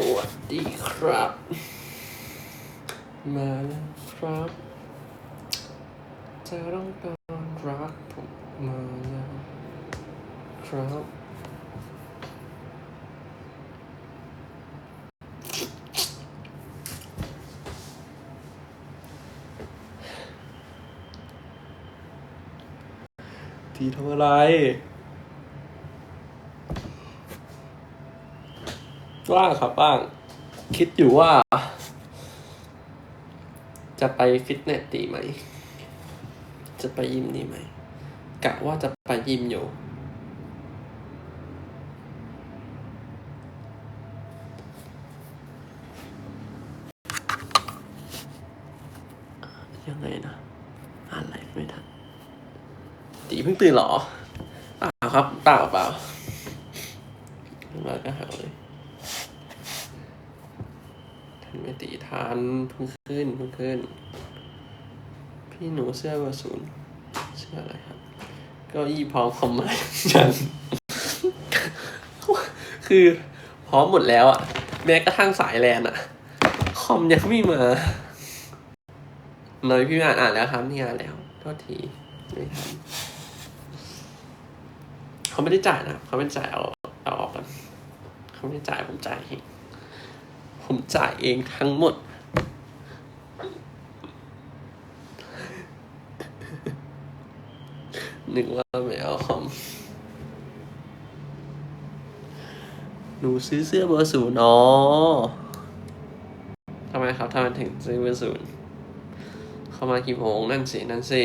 สวัสดีครับ มาแล้วครับจะต้องต้อนรับผมมาแล้วครับทีทำอะไร ว่างครับว่าง คิดอยู่ว่า จะไปฟิตเนสดีไหม จะไปยิมดีไหมกะว่าจะไปยิมอยู่ ยังไงนะอ่านไลฟ์ไม่ทันตีเพิ่งตื่นหรอเปล่าครับเปล่าเปล่ามาก็หาเลยทันไม่ตี ทันเพิ่งขึ้นเพิ่งขึ้น พี่หนูเสื้อเบอร์ศูนย์เสื้ออะไรครับ ก็ยี่พร้อมคอมมายันคือพร้อมหมดแล้วอะแม้กระทั่งสายแลนอะคอมยังไม่มาน่อยพี่อ่านอ่านแล้วครับนี่อ่านแล้วโทษทีไม่ทันเขาไม่ได้จ่ายนะเขาไม่ได้จ่ายเอาเอาออกกันเขาไม่ได้จ่ายผมจ่ายเอง ผมจ่ายเองทั้งหมด นึกว่าไม่เอาคอมหนูซื้อเสื้อเบอร์ศูนย์อ๋อทำไมครับทำไมถึงซื้อเบอร์ศูนย์เข้ามากี่โมงนั่นสิ นั่นสิ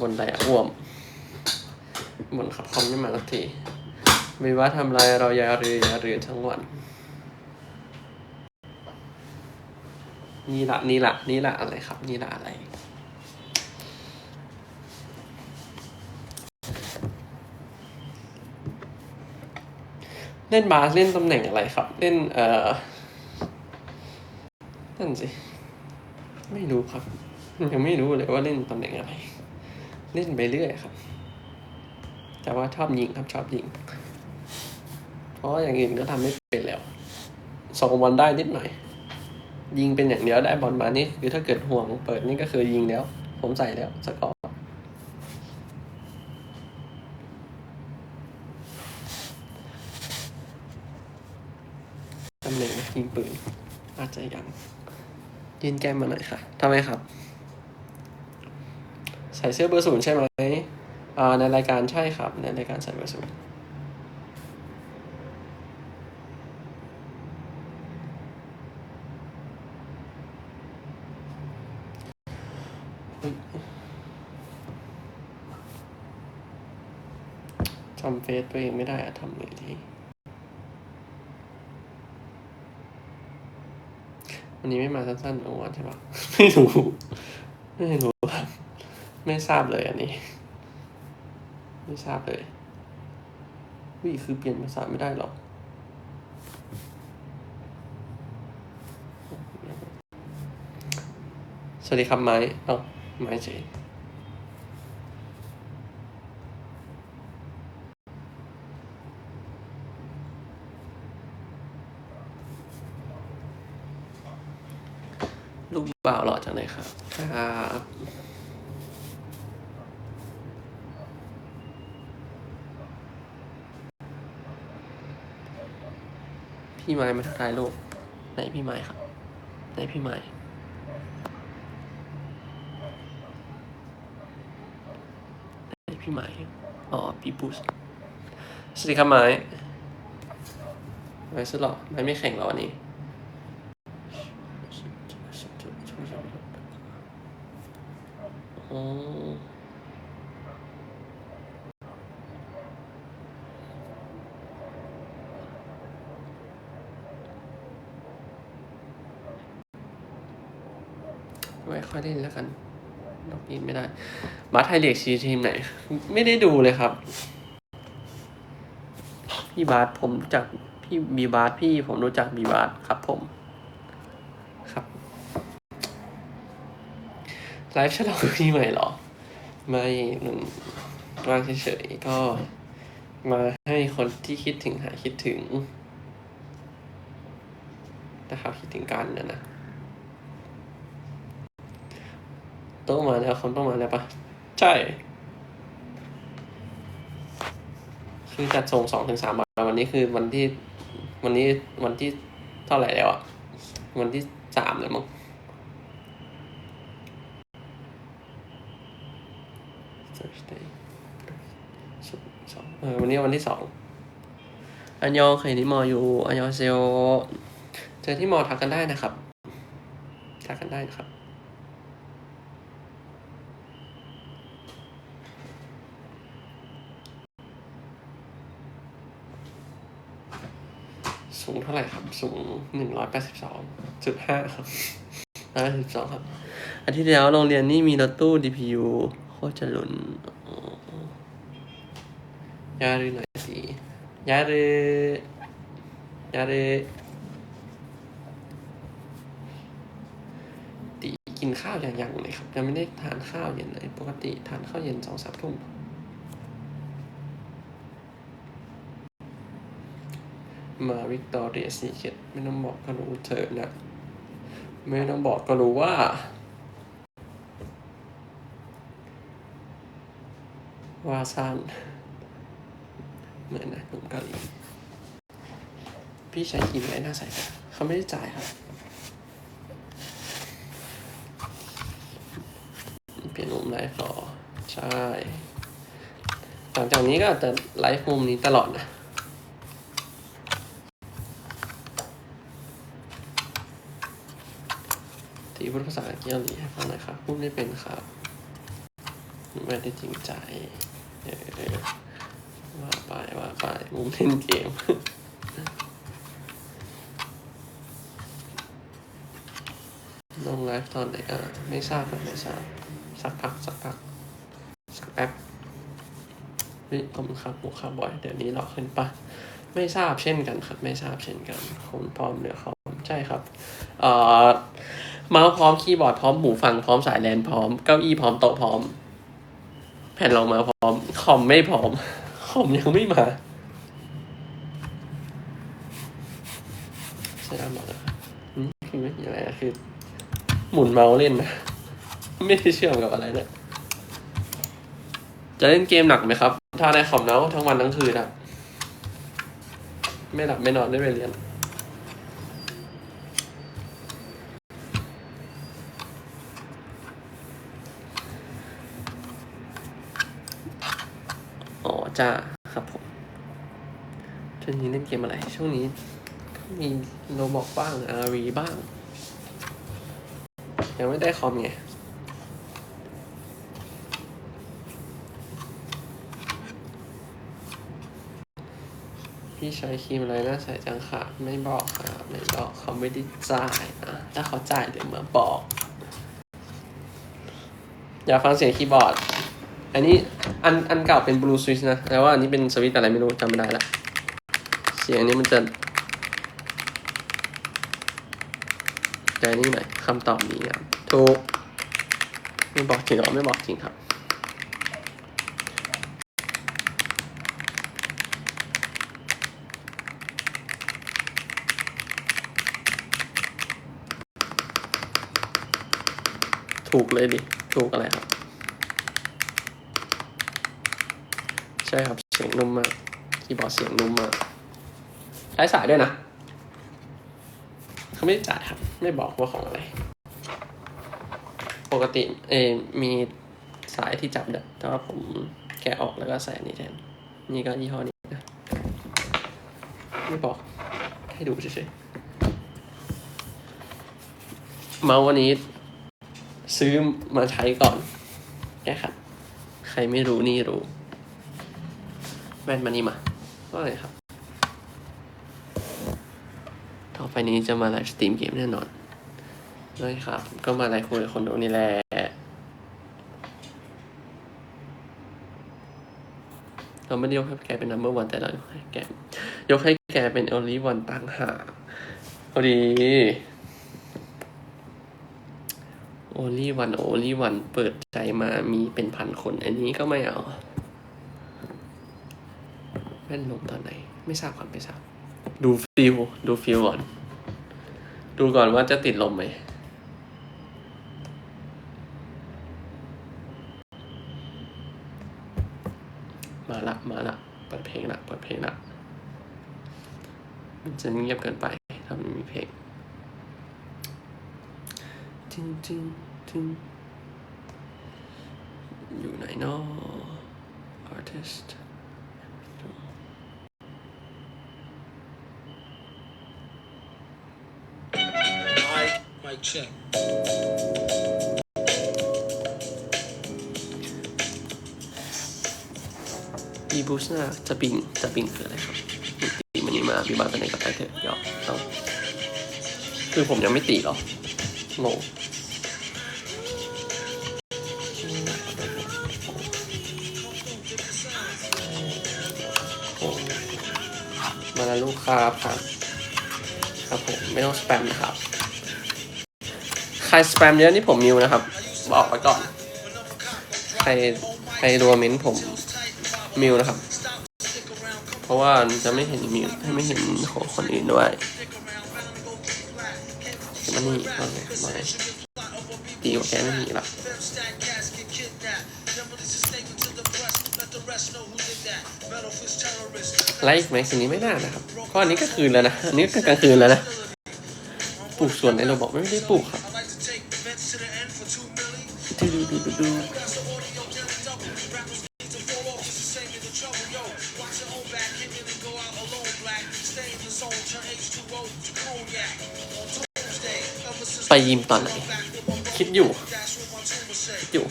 บนไดอะอ่วม บนขับคอมไม่มาสักที ไม่ว่าทำไรเราอย่าเรืออย่าเรือทั้งวัน นี่ละนี่ละนี่ละอะไรครับ นี่ละอะไร เล่นบาสเล่นตำแหน่งอะไรครับ เล่นเอ่อนั่นสิ ไม่รู้ครับ ยังไม่รู้เลยว่าเล่นตำแหน่งอะไร เล่นไปเรื่อยครับ แต่ว่าชอบยิงครับชอบยิง เพราะอย่างอื่นก็ทำไม่เป็นแล้วส่งบอลได้นิดหน่อย ยิงเป็นอย่างเดียวได้บอลมานี่คือถ้าเกิดห่วงเปิดนี่ก็คือยิงแล้ว ผมใส่แล้วสกอร์ตำแหน่งยิงปืน อาจจะยังยืนแก้มมาหน่อยค่ะทำไมครับ ใส่เสื้อเบอร์ศูนย์ใช่ไหมอ่าในรายการใช่ครับ ในรายการใส่เบอร์ศูนย์ จำเฟซตัวเองไม่ได้อะทำหน่อยทีวันนี้ไม่มาสั้นๆโอวันใช่ปะไม่รู้ ไม่รู้ครับไม่ทราบเลยอันนี้ ไม่ทราบเลยวิคือเปลี่ยนภาษาไม่ได้หรอกสวัสดีครับไม้เอ้า ไม้เฉยลูกบ่าวหล่อจังเลยครับ ครับพี่ไม้มาทักทายลูกไหนพี่ไม้ครับไหนพี่ไม้ ไหนพี่ไม้อ๋อพี่ปูสสวัสดีครับไม้ไม้สุดหรอไม้ไม่แข่งหรอวันนี้อ๋อไม่ค่อยเล่นแล้วกันดอกนี้ไม่ได้ บาสไทยเลีกชีทีมไหน ไม่ได้ดูเลยครับ พี่บาสผมจักพี่บีบาสพี่ผมรู้จักบีบาสครับผมครับไลฟ์ฉลองพี่ใหม่เหรอ ไม่มันว่างเฉยๆก็มาให้คนที่คิดถึงหายคิดถึงถ้าเขาคิดถึงกันนะนะต้องมาแล้วคนต้องมาแล้วปะ ใช่ คือจัดส่งสองถึงสามวันวันนี้คือวันที่ วันนี้วันที่เท่าไหร่แล้วอะวันที่สามแล้วมั้งเออวันนี้วันที่สองอันยองเคยที่มออยู่อันยองเซลเจอที่มอทักกันได้นะครับ ทักกันได้นะครับ ท่าไหร่ครับ สูงหนึ่งร้อยแปดสิบสองจุดห้าครับร้อยแปดสิบสองครับ อาทิตย์ที่แล้วโรงเรียนนี่มีรถตู้ DPU โคตรจะหลุนอ๋อยารือหน่อยสิยารือยารือตีกินข้าวอย่างยังเลยครับ ยังไม่ได้ทานข้าวเย็นเลย ปกติทานข้าวเย็นสองสามทุ่ม มาวิกตอเรียซีเกตไม่ต้องบอกก็รู้เธอนะ ไม่ต้องบอกก็รู้ว่า ว่าสั้นเหมือนนะหนุ่มเกาหลีพี่ใช้ครีมอะไรหน้าใสเขาไม่ได้จ่ายครับเปลี่ยนมุมไลฟ์หรอใช่หลังจากนี้ก็จะไลฟ์มุมนี้ตลอดนะ ที่พูดภาษาเกาหลีให้ฟังหน่อยครับพูดไม่เป็นครับไม่ได้จริงใจเออว่าไปว่าไปมุมเล่นเกมลงไลฟ์ตอนไหนอะไม่ทราบครับไม่ทราบสักพักสักพักสักแป๊บเฮ้ยขอบคุณครับหมูคร์บอยเดี๋ยวนี้เราขึ้นปะไม่ทราบเช่นกันครับ ไม่ทราบเช่นกันคนพร้อมเหลือคอมใช่ครับ เอ่อ เมาส์พร้อมคีย์บอร์ดพร้อมหูฟังพร้อมสายแลนพร้อมเก้าอี้พร้อมโต๊ะพร้อม แผ่นรองมาพร้อม คอมไม่พร้อม คอมยังไม่มาใช่ไหมบอกนะครับอืมคือไม่มีอะไรคือ หมุนเมาส์เล่นนะไม่ได้เชื่อมกับอะไรเนี่ยจะเล่นเกมหนักไหมครับ ถ้าในคอมเนาทั้งวันทั้งคืนอะไม่หลับไม่นอนได้ไปเรียน อ๋อ จ้าครับผมช่วงนี้เล่นเกมอะไร ช่วงนี้มีโรบอกบ้างอารีบ้าง ยังไม่ได้คอมไงพี่ใช้ครีมอะไรน่าใส่จังค่ะ ไม่บอกค่ะไม่บอกเขาไม่ได้จ่ายนะถ้าเขาจ่ายเดี๋ยวมาบอก อยากฟังเสียงคีย์บอร์ด อันนี้อันอันเก่าเป็นบลูสวิชนะ แต่ว่าอันนี้เป็นสวิตช์อะไรไม่รู้จำไม่ได้ละเสียงนี้มันจะแต่นี่หน่อยคำตอบนี้ครับถูกไม่บอกจริงหรอไม่บอกจริงครับถูกเลยดิ ถูกอะไรครับ ใช่ครับ เสียงนุ่มมากคีย์บอร์ดเสียงนุ่มมากใช้สายด้วยนะ เขาไม่ได้จ่ายครับ ไม่บอกว่าของอะไร ปกติเอมีสายที่จับนะแต่ว่าผมแกะออกแล้วก็ใส่อันนี้แทน นี่ก็ยี่ห้อนี้นะ ไม่บอก ให้ดูเฉยๆ เมาส์วันนี้ ซื้อมาใช้ก่อนแค่ครับ ใครไม่รู้นี่รู้ ว่นมานี่มาว่าไงครับ ต่อไปนี้จะมาไลฟ์สตรีมเกมแน่นอนเลยครับ ก็มาไลฟ์คุยกับคนดูนี่แหละเราไม่ได้ยกให้แกเป็น number one แต่เรายกให้แกยกให้แกเป็น only one ต่างหากพอดี only one only one เปิดใจมามีเป็นพันคน อันนี้ก็ไม่เอา ว่นลมตอนไหน ไม่ทราบครับไม่ทราบ ดูฟิลดูฟิลก่อน ดูก่อนว่าจะติดลมไหมมาละมาละเปิดเพลงละเปิดเพลงละมันจะเงียบเกินไปถ้าไม่มีเพลงจริงจริงจริงอยู่ไหนเนาะ artist Mic check. บีบูสนาจะปิงจะปิงคืออะไรครับตีมันนี่มาพี่บ้านไปไหนกับไปเถอะหยอกเอาคือผมยังไม่ตีหรองงมาแล้วลูกครับครับ ครับผมไม่ต้องสแปมนะครับ ใครสแปมเยอะนี่ผมมิวนะครับ บอกไว้ก่อน ใครใครรัวเมนผมมิวนะครับ เพราะว่าจะไม่เห็นมิวไม่เห็นของคนอื่นด้วยมันนี่มาเลยมาเลยตีกว่าแกไม่มีหรอกไลฟ์ไหมคืนนี้ไม่น่านะครับเพราะอันนี้ก็คืนแล้วนะ อันนี้ก็กลางคืนแล้วนะ ปลูกสวนในเราบอกไม่ได้ปลูกครับ ไปยิมตอนไหน คิดอยู่ คิดอยู่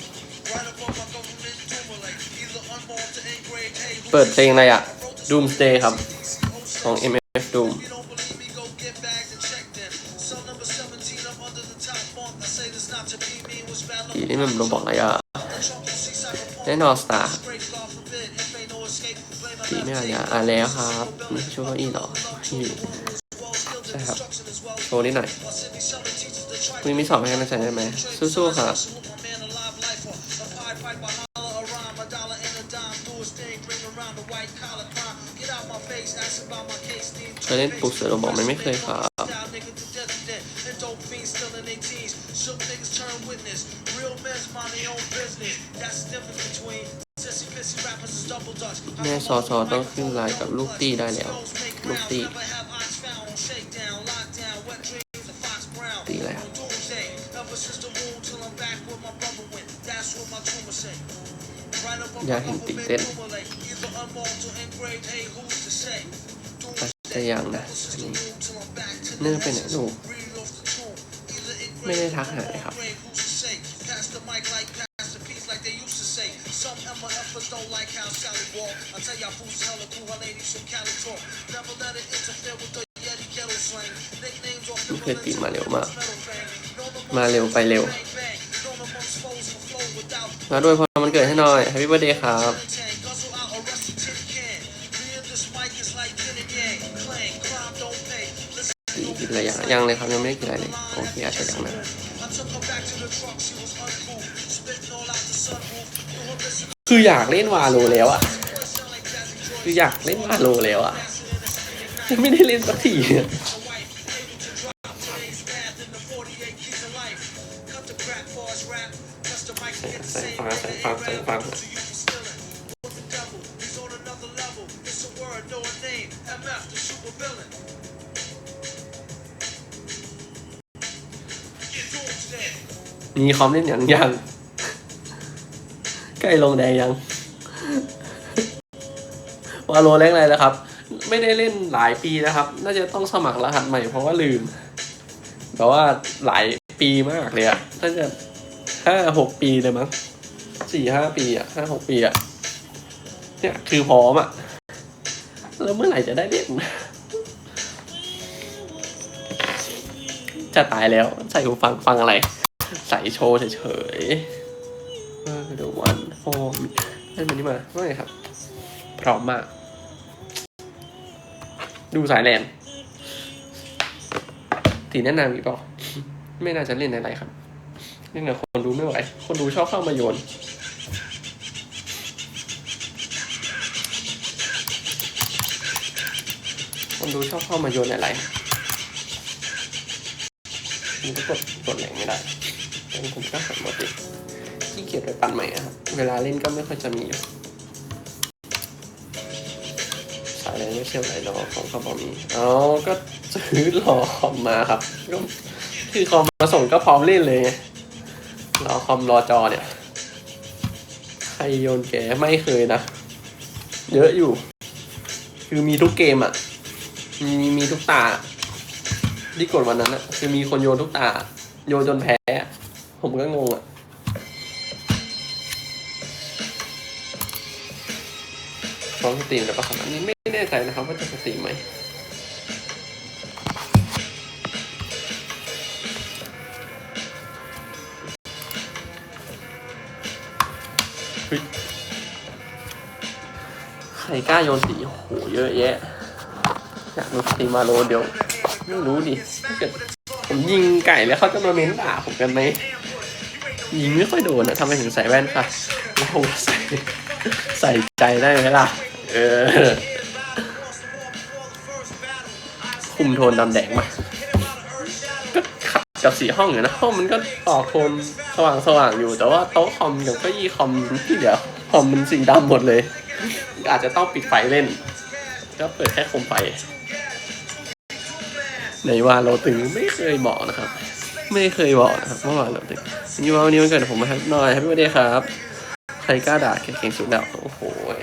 เปิดเพลงอะไรอะ Doomsday ครับ ของ MF Doom ปีนี้มันเราบอกอะไรอะแน่นอนสตาร์ปีไม่อะไรอะอ่านแล้วครับนี่ช่วยเก้าอี้หรอที่ใช่ครับโชว์นิดหน่อยคุณมีสอบให้กำลังใจได้ไหมสู้ๆครับเคยเล่นปลูกเสือเราบอกมันไม่เคยครับ แม่ซอซอต้องขึ้นไลน์กับลูกตี้ได้แล้ว ลูกตี้ตีแล้วอยากเห็นตีเต้นอาจจะยังนะอันนี้เนื่อไปไหนลูกไม่ได้ทักหาเลยครับ ไม่เคยตีมาเร็วมาก มาเร็วไปเร็ว มาด้วยพอมันเกิดให้หน่อย Happy Birthday ครับตีกินอะไรยังยังเลยครับ ยังไม่ได้กินอะไรเลย โอเคอาจจะยังนะ คืออยากเล่นวาโลแล้วอะคืออยากเล่นวาโลแล้วอะยังไม่ได้เล่นสักทีใส่ฟังใส่ฟังใส่ฟังมีคอมเล่นอย่างยัง ใกล้ลงแดงยังวาโลแรงอะไรแล้วครับ ไม่ได้เล่นหลายปีนะครับ น่าจะต้องสมัครรหัสใหม่เพราะว่าลืม แต่ว่าหลายปีมากเลยอะน่าจะห้าหกปีเลยมั้งสี่ห้าปีอะห้าหกปีอะเนี่ยคือพร้อมอะแล้วเมื่อไหร่จะได้เล่น จะตายแล้วใส่หูฟังฟังอะไร ใส่โชว์เฉยๆ เดี๋ยววันโอ้เล่นมันนี่มาว่าไงครับ พร้อมมาก ดูสายแลนตีแนะนำอีกเปล่าไม่น่าจะเล่นอะไรครับเล่นกับคนดูไม่ไหว คนดูชอบเข้ามาโยนคนดูชอบเข้ามาโยนอะไรมันก็กดกดแรงไม่ได้ผมก็หันมาติด ขี้เกียจไปปั่นใหม่อะครับ เวลาเล่นก็ไม่ค่อยจะมีอยู่สายอะไรไม่เชื่อมไหนรอของเขาบอกมีอ๋อก็ซื้อรอคอมมาครับก็คือคอมมาส่งก็พร้อมเล่นเลยรอคอมรอจอเนี่ย ใครโยนแกไม่เคยนะ เยอะอยู่ คือมีทุกเกมอะ มีมีทุกตาที่กดวันนั้นอะคือมีคนโยนทุกตา โยนจนแพ้อะผมก็งงอะ พร้อมสตรีมแล้วปะครับอันนี้ไม่แน่ใจนะครับว่าจะสตรีมไหมฮ้ยใครกล้าโยนสีโหเยอะแยะ อยากดูสตรีมมาโลเดี๋ยว ไม่รู้ดิถ้าเกิดผมยิงไก่แล้วเขาจะมาเม้นด่าผมกันไหมยิงไม่ค่อยโดนอะทำไมถึงใส่แว่นค่ะเราใส่ใส่ใจได้ไหมล่ะ เออ คุมโทนดำแดงมา ก็ขัดกับสีห้องอยู่นะห้องมันก็ออกโทนสว่างสว่างอยู่ แต่ว่าโต๊ะคอมกับเก้าอี้คอมที่เหลือคอมมันสีดำหมดเลย อาจจะต้องปิดไฟเล่น ก็เปิดแค่โคมไฟ ในว่าเราตึงไม่เคยบอกนะครับ ไม่เคยบอกนะครับเมื่อวานเราตึงนี่ว่าวันนี้วันเกิดผมมาแฮปหน่อยแฮปปี้วันเดย์ครับ ใครกล้าด่าเก่งสุดแล้วโอ้โหย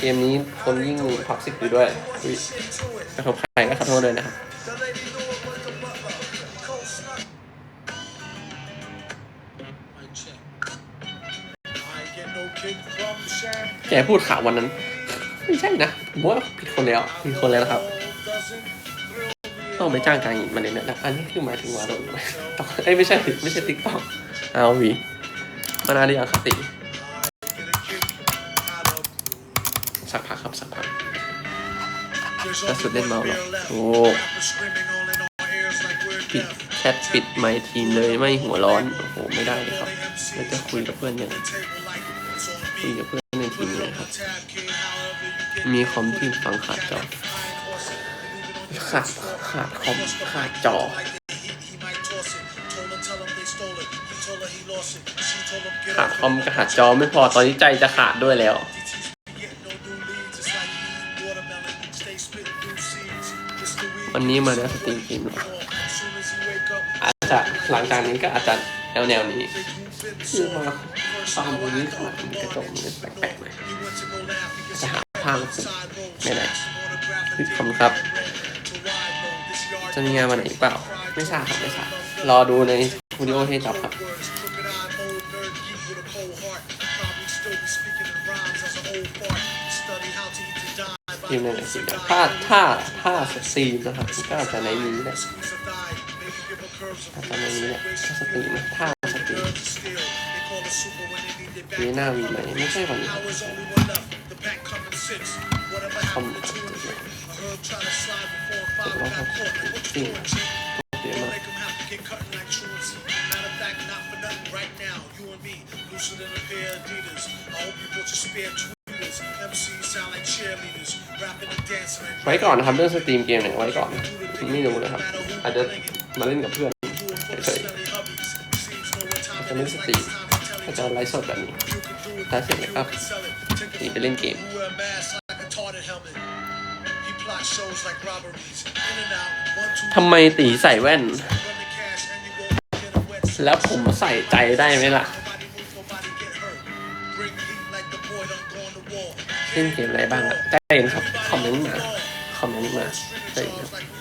เกมนี้คนยิ่งท็อกซิกอยู่ด้วยอุ๊ยกระทบใครก็ขอโทษเลยนะครับแกพูดข่าววันนั้น ไม่ใช่นะผมว่าผิดคนแล้วผิดคนแล้วนะครับ ต้องไปจ้างการหญิงมาเลยนะอันนี้คือหมายถึงวาโดนไหมต้องเอ้ไม่ใช่ไม่ใช่ติ๊กต็อกเอาวีมานานหรือยังคติ กระสุดเล่นเมาหรอโอ้ปิดแชทปิดไมค์ทีมเลยไม่หัวร้อน โอ้โห ไม่ได้เลยครับแล้วจะคุยกับเพื่อนยังไงคุยกับเพื่อนในทีมเลยครับ มีคอมที่ฟังขาดจอขาดขาดคอมขาดจอ ขาดคอมขาดจอไม่พอตอนนี้ใจจะขาดด้วยแล้ว วันนี้มาแล้วสตรีมเกมอาจจะหลังจากนี้ก็อาจจะแนวแนวนี้คือมาฟังตรงนี้ขนาดนี้กระจกมันแปลกๆหน่อยจะหาภาพไม่ได้คือคำครับจะมีงานวันไหนอีกเปล่า ไม่ทราบครับไม่ทราบรอดูในวิดีโอที่จับครับ ทีมในไหนสิถ้าถ้าถ้าสตรีมนะครับก็อาจจะในนี้แหละอาจจะในนี้แหละถ้าสตรีมถ้าสตรีมมีหน้าวีไหมไม่ใช่วันนี้ครับคอมครับผมว่าเขาจริงเดี๋ยวมา ไว้ก่อนนะครับเรื่องสตรีมเกมเนี่ยไว้ก่อนไม่รู้นะครับ อาจจะมาเล่นกับเพื่อนเฉยๆอาจจะไม่สตรีมอาจจะไลฟ์สดแบบนี้ถ้าเสร็จแล้วก็หนีไปเล่นเกม ทำไมตีใส่แว่น แล้วผมใส่ใจได้ไหมล่ะ เล่นเกมอะไรบ้างอะได้เองครับคอมเมนต์มาคอมเมนต์มาได้ครับ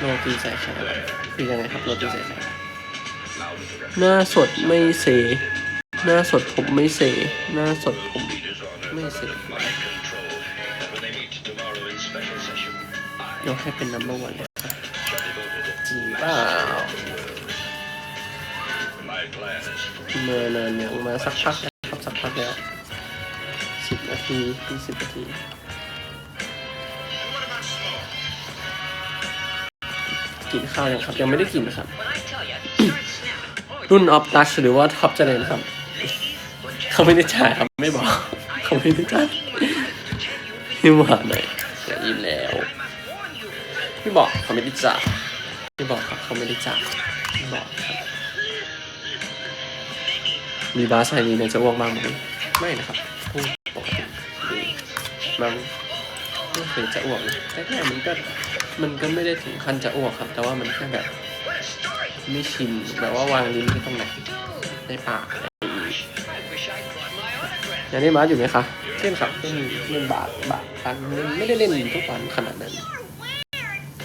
โรตีใส่ไข่คือยังไงครับโรตีใส่ไข่ หน้าสดไม่เซหน้าสดผมไม่เซหน้าสดผมไม่เซยกให้เป็นนัมเบอร์วันเลยครับจริงเปล่าเมื่อนานอย่างมาสักพักแล้วครับสักพักแล้วสิบนาทียี่สิบนาทีกินข้าวยังครับ ยังไม่ได้กินครับ รุ่นออฟตัชหรือว่าท็อปเจริญครับ เขาไม่ได้จ่ายครับไม่บอก เขาไม่ได้จ่ายพี่หวานหน่อยจะอิ่มแล้ว พี่บอกเขาไม่ได้จ่ายพี่บอกครับเขาไม่ได้จ่ายพี่บอกครับ มีบาสไซนีเนี่ยจะอ้วกมากไหมไม่นะครับพูดปกติดีมันไม่เคยจะอ้วกนะแต่แค่มันก็มันก็ไม่ได้ถึงขั้นจะอ้วกครับ แต่ว่ามันแค่แบบ ไม่ชินแบบว่าวางลิ้นที่ตรงไหนในปากอะไรอย่างงี้ I wish I'd brought my autograph. ยังได้บาอยู่ไหมคะเล่นครับเล่นเล่นบาสบาสกันไม่ได้เล่นทุกวันขนาดนั้น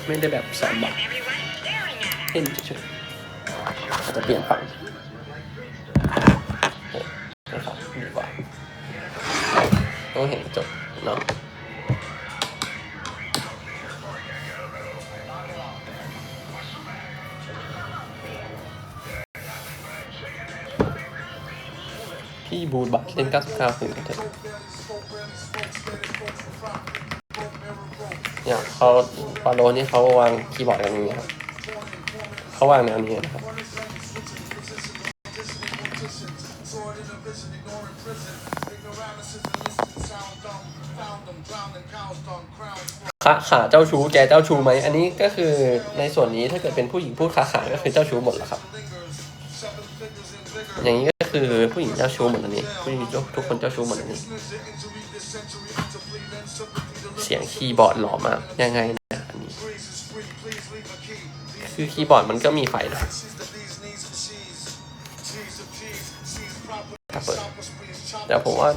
ไม่ได้แบบสอนบาส Everyone's staring at us. เล่นเฉยๆอาจจะเปลี่ยนฝั่งโอ้นะครับดีกว่าต้องเห็นจบเนาะ พี่บูดบัตรเล่น99คืนกันเถอะเนี่ยเขาฟาโลนี่เขาวางคีย์บอร์ดอย่างนี้ครับเขาวางแนวนี้นะครับขาขาเจ้าชู้แกเจ้าชู้ไหมอันนี้ก็คือในส่วนนี้ถ้าเกิดเป็นผู้หญิงพูดขาขาก็คือเจ้าชู้หมดแล้วครับ อย่างนี้ คือผู้หญิงเจ้าชู้เหมดอันนี้ผู้หญิงทุกคนเจ้าชู้เหมดอันนี้ เสียงคีย์บอร์ดหล่อมากยังไงนะอันนี้ คือคีย์บอร์ดมันก็มีไฟนะถ้าเปิดแต่ผมว่า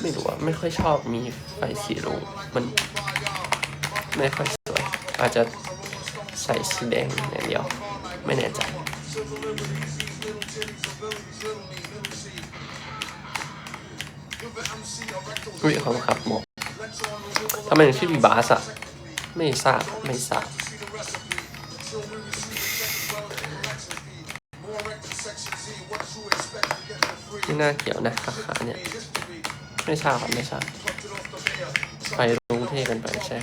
ไม่รู้ว่าไม่ค่อยชอบมีไฟสีรุ้งมันไม่ค่อยสวย อาจจะใส่สีแดงอย่างเดียว ไม่แน่ใจ อุ้ยขอบคุณครับหมอทำไมถึงชื่อบีบาสอะไม่ทราบไม่ทราบไม่น่าเกี่ยวนะขาขาเนี่ย ไม่ทราบครับไม่ทราบไปรุ้งเท่กันไปใช่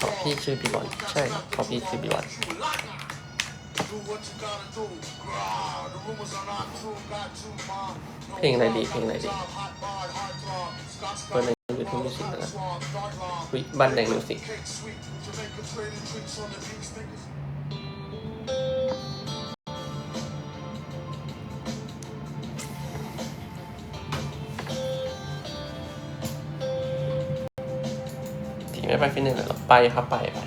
ขอพี่ชื่อพี่บอลใช่ขอพี่ชื่อพี่บอล เพลงอะไรดีเพลงอะไรดีเปิดในยูทูบมิวสิกนะวิบันแดงมิวสิกทีไม่ไปฟิตเนสเหรอไปครับไปไป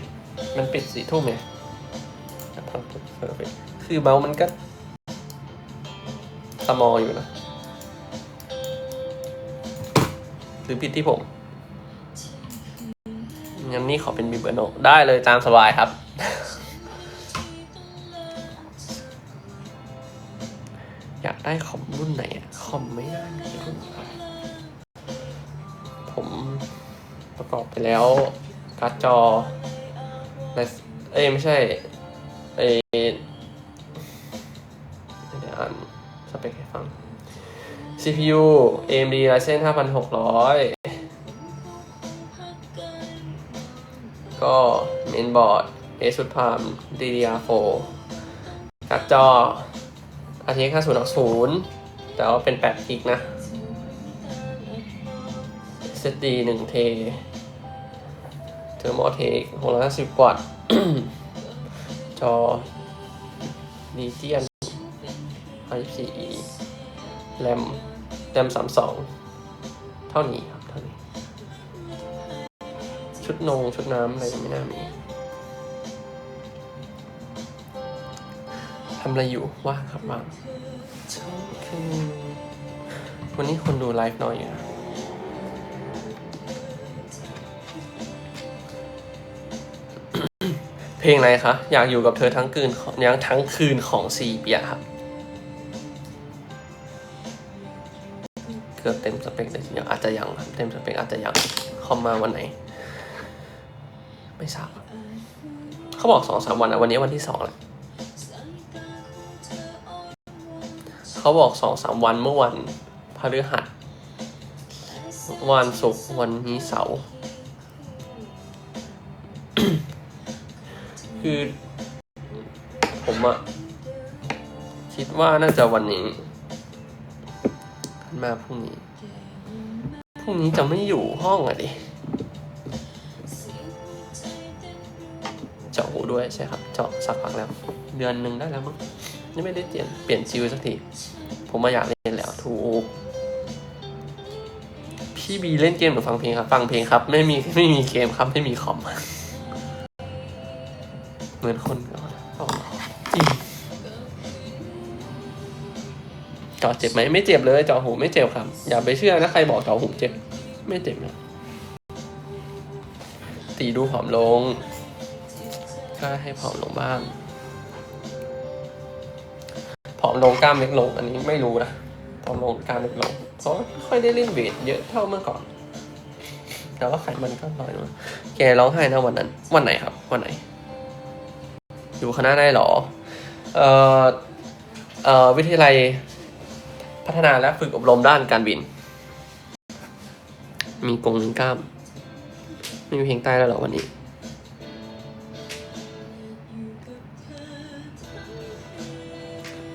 มันปิดสี่ทุ่มไงจะทำ เพอร์เฟกคือเมาส์มันก็สมออยู่นะหรือผิดที่ผมงั้นนี่ขอเป็นบิเบอร์โนได้เลยตามสบายครับ อยากได้คอมรุ่นไหนอะคอมไม่ได้รุ่นอะไผมประกอบไปแล้วการ์ดจอเอ้ยไม่ใช่ เอ้ยเดี๋ยวอ่านสเปคให้ฟัง CPU AMD Ryzen 5600 ก็เมนบอร์ด ASUS Palm DDR4 การ์ดจอ RTX 5060 แต่ว่าเป็น8กิกนะ SSD 1 t Thermaltake 650 วัตต์ จอ Legion 54E แรมแรม32 เท่านี้ครับ เท่านี้ ชุดนง ชุดน้ำอะไรยังไม่น่ามีทำอะไรอยู่ว่างครับว่างวันนี้คนดูไลฟ์น้อยอยู่นะ เพลงอะไรคะ อยากอยู่กับเธอทั้งคืนยังทั้งคืนของซีเปียครับ เกือบเต็มสเปคเลยทีเดียวอาจจะยังเต็มสเปคอาจจะยังคอมมาวันไหน ไม่ทราบเขาบอกสองสามวันอะวันนี้วันที่สองแหละเขาบอกสองสามวันเมื่อวันพฤหัสวันศุกร์วันนี้เสาร์ คือ ผมอะคิดว่าน่าจะวันนี้ขึ้นมาพรุ่งนี้พรุ่งนี้จะไม่อยู่ห้องอะดิเจาะหูด้วยใช่ครับ เจาะสักพักแล้ว เดือนหนึ่งได้แล้วมั้งยังไม่ได้เปลี่ยนเปลี่ยนชีวิตสักทีผมมาอยากเล่นแล้วถูกพี่บีเล่นเกมหรือฟังเพลงครับ ฟังเพลงครับ ไม่มีไม่มีเกมครับ ไม่มีคอม มือนคนจริงเจาะเจ็บไหมไม่เจ็บเลยเจาะหูไม่เจ็บครับ อย่าไปเชื่อนะใครบอกเจาะหูเจ็บ ไม่เจ็บนะตีดูผอมลงก็ให้ผอมลงบ้างผอมลงกล้ามเล็กลง อันนี้ไม่รู้นะผอมลงกล้ามเล็กลงเพราะไม่ค่อยได้เล่นเวทเยอะเท่าเมื่อก่อน แต่ว่าไขมันก็น้อยลงแกร้องไห้นะวันนั้น วันไหนครับ วันไหน อยู่คณะได้เหรอเอ่อเอ่อวิทยาลัยพัฒนาและฝึกอบรมด้านการบิน มีกงกล้ามไม่มีเพลงใต้แล้วเหรอวันนี้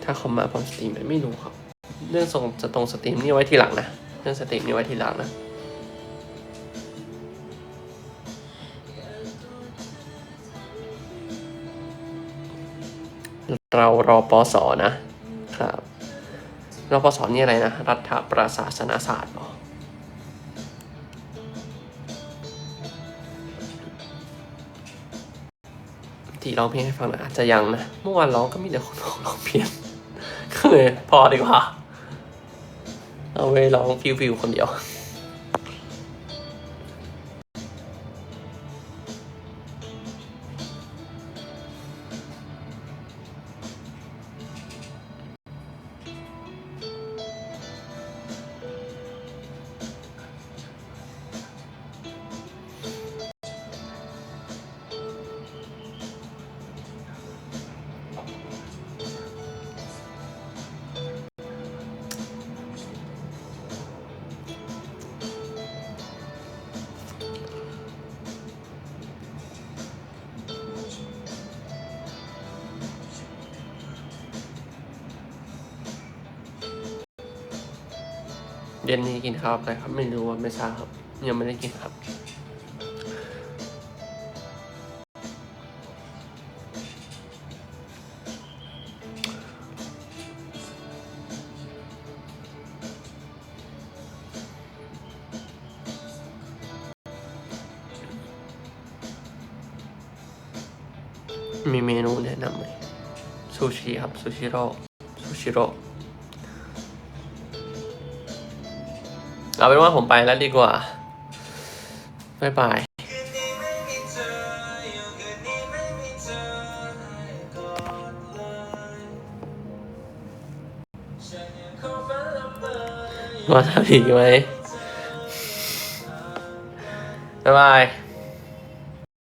ถ้าเขามาพร้อมสตรีมไหมไม่รู้ครับ เรื่องส่งจะตรงสตรีมนี่ไว้ทีหลังนะ เรื่องสตรีมนี่ไว้ทีหลังนะ เรารอปอสอนะครับรอปอสอนี่อะไรนะ รัฐประศาสนศาสตร์หรอที่ร้องเพลงให้ฟังนะอาจจะยังนะ เมื่อวานร้องก็มีแต่คนร้องร้องเพี้ยนก็เลยพอดีกว่า เอาไว้ร้องฟิวๆคนเดียว ย็นนี้กินข้าวไปครับไม่รู้ว่าไม่ทราบครับ ยังไม่ได้กินครับ มีเมนูแนะนำไหมซูชิครับซูชิโร่ซูชิโร่ เอาเป็นว่าผมไปแล้วดีกว่าบ๊ายบายมาทำอีกไหมบ๊ายบาย